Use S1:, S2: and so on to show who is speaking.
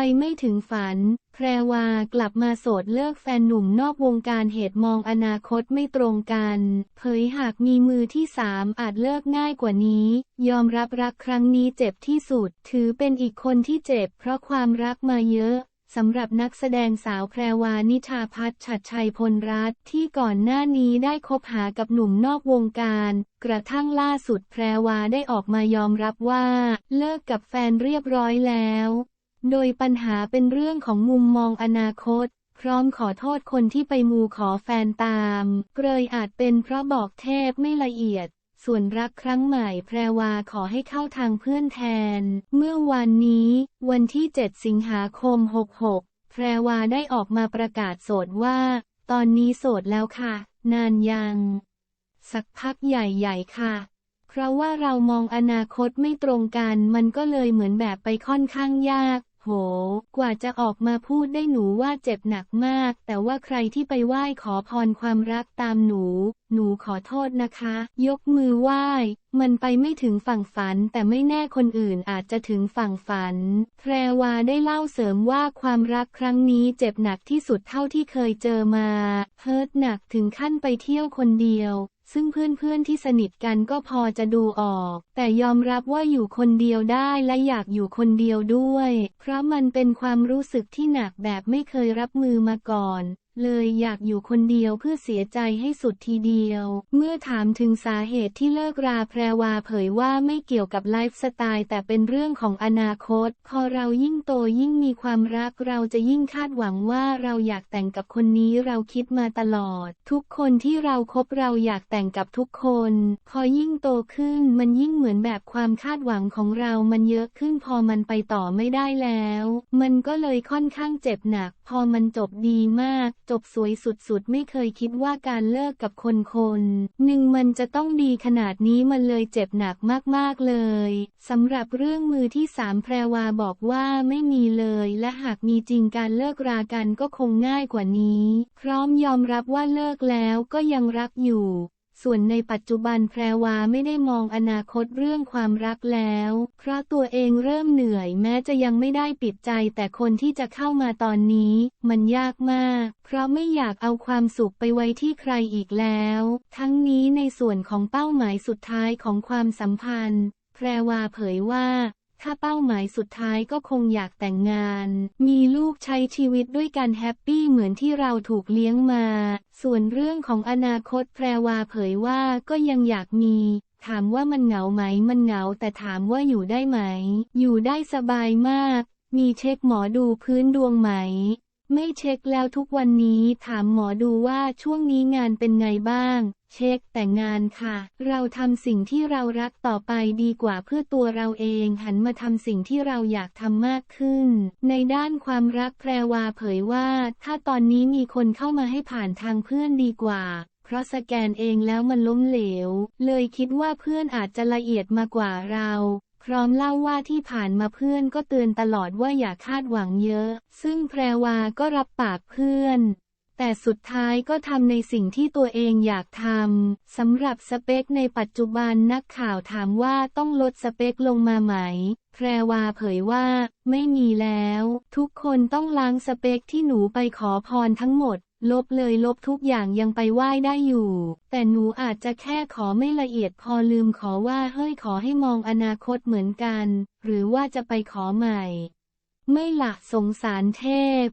S1: ไปไม่ถึงฝัน แพรวากลับมาโสดเลิกแฟนหนุ่มนอกวงการเหตุมองอนาคตไม่ตรงกัน เผยหากมีมือที่สามอาจเลิกง่ายกว่านี้ ยอมรับรักครั้งนี้เจ็บที่สุด ถือเป็นอีกคนที่เจ็บเพราะความรักมาเยอะสำหรับนักแสดงสาวแพรวานิชาพัฒน์ฉัดชัยพลรัตน์ที่ก่อนหน้านี้ได้คบหากับหนุ่มนอกวงการ กระทั่งล่าสุดแพรวาได้ออกมายอมรับว่า เลิกกับแฟนเรียบร้อยแล้ว โดยปัญหาเป็นเรื่องของมุมมองอนาคต พร้อมขอโทษคนที่ไปมูขอแฟนตาม เกรยอาจเป็นเพราะบอกเทพไม่ละเอียด ส่วนรักครั้งใหม่แพรวาขอให้เข้าทางเพื่อนแทน เมื่อวันนี้ วันที่ 7 สิงหาคม 66 แพรวาได้ออกมาประกาศโสดว่า ตอนนี้โสดแล้วค่ะ นานยัง สักพักใหญ่ๆค่ะเพราะว่าเรามองอนาคตไม่ตรงกัน มันก็เลยเหมือนแบบไปค่อนข้างยาก ห กว่าจะออกมาพูดได้หนูว่าเจ็บหนักมาก แต่ว่าใครที่ไปไหว้ขอพรความรักตามหนู หนูขอโทษนะคะ ยกมือไหว้ มันไปไม่ถึงฝั่งฝัน แต่ไม่แน่คนอื่นอาจจะถึงฝั่งฝัน แพรวาได้เล่าเสริมว่าความรักครั้งนี้เจ็บหนักที่สุดเท่าที่เคยเจอมา เฮิร์ตหนักถึงขั้นไปเที่ยวคนเดียว ซึ่งเพื่อนๆที่สนิทกันก็พอจะดูออก แต่ยอมรับว่าอยู่คนเดียวได้และอยากอยู่คนเดียวด้วย เพราะมันเป็นความรู้สึกที่หนักแบบไม่เคยรับมือมาก่อน เลยอยากอยู่คนเดียวเพื่อเสียใจให้สุดทีเดียว เมื่อถามถึงสาเหตุที่เลิกราแพรวาเผยว่าไม่เกี่ยวกับไลฟ์สไตล์แต่เป็นเรื่องของอนาคต พอเรายิ่งโตยิ่งมีความรักเราจะยิ่งคาดหวังว่าเราอยากแต่งกับคนนี้เราคิดมาตลอด ทุกคนที่เราคบเราอยากแต่งกับทุกคน พอยิ่งโตขึ้นมันยิ่งเหมือนแบบความคาดหวังของเรามันเยอะขึ้นพอมันไปต่อไม่ได้แล้ว มันก็เลยค่อนข้างเจ็บหนัก พอมันจบดีมากจบสวยสุดๆ ไม่เคยคิดว่าการเลิกกับคนคนหนึ่งมันจะต้องดีขนาดนี้มันเลยเจ็บหนักมากๆเลยสำหรับเรื่องมือที่สามแพรวาบอกว่าไม่มีเลย และหากมีจริงการเลิกรากันก็คงง่ายกว่านี้ พร้อมยอมรับว่าเลิกแล้วก็ยังรักอยู่ ส่วนในปัจจุบันแพรวาไม่ได้มองอนาคตเรื่องความรักแล้ว เพราะตัวเองเริ่มเหนื่อยแม้จะยังไม่ได้ปิดใจ แต่คนที่จะเข้ามาตอนนี้ มันยากมาก เพราะไม่อยากเอาความสุขไปไว้ที่ใครอีกแล้ว ทั้งนี้ในส่วนของเป้าหมายสุดท้ายของความสัมพันธ์ แพรวาเผยว่า ถ้าเป้าหมายสุดท้ายก็คงอยากแต่งงาน มีลูกใช้ชีวิตด้วยกันแฮปปี้เหมือนที่เราถูกเลี้ยงมา ส่วนเรื่องของอนาคตแพรวาเผยว่าก็ยังอยากมี ถามว่ามันเหงาไหมมันเหงาแต่ถามว่าอยู่ได้ไหม อยู่ได้สบายมาก มีเช็คหมอดูพื้นดวงไหม ไม่เช็คแล้วทุกวันนี้ถามหมอดูว่าช่วงนี้งานเป็นไงบ้าง เช็คแต่งงานค่ะ เราทำสิ่งที่เรารักต่อไปดีกว่าเพื่อตัวเราเองหันมาทำสิ่งที่เราอยากทำมากขึ้น ในด้านความรักแพรวาเผยว่า ถ้าตอนนี้มีคนเข้ามาให้ผ่านทางเพื่อนดีกว่าเพราะสแกนเองแล้วมันล้มเหลว เลยคิดว่าเพื่อนอาจจะละเอียดมากว่าเรา พร้อมเล่าว่าที่ผ่านมาเพื่อนก็เตือนตลอดว่าอย่าคาดหวังเยอะ ซึ่งแพรวาก็รับปากเพื่อน แต่สุดท้ายก็ทำในสิ่งที่ตัวเองอยากทำสำหรับสเปคในปัจจุบันนักข่าวถามว่าต้องลดสเปคลงมาไหม แพรวาเผยว่า ไม่มีแล้ว ทุกคนต้องล้างสเปคที่หนูไปขอพรทั้งหมด ลบเลยลบทุกอย่างยังไปไหว้ได้อยู่ แต่หนูอาจจะแค่ขอไม่ละเอียดพอลืมขอว่าเฮ้ยขอให้มองอนาคตเหมือนกัน หรือว่าจะไปขอใหม่ ไม่ละสงสารเทพ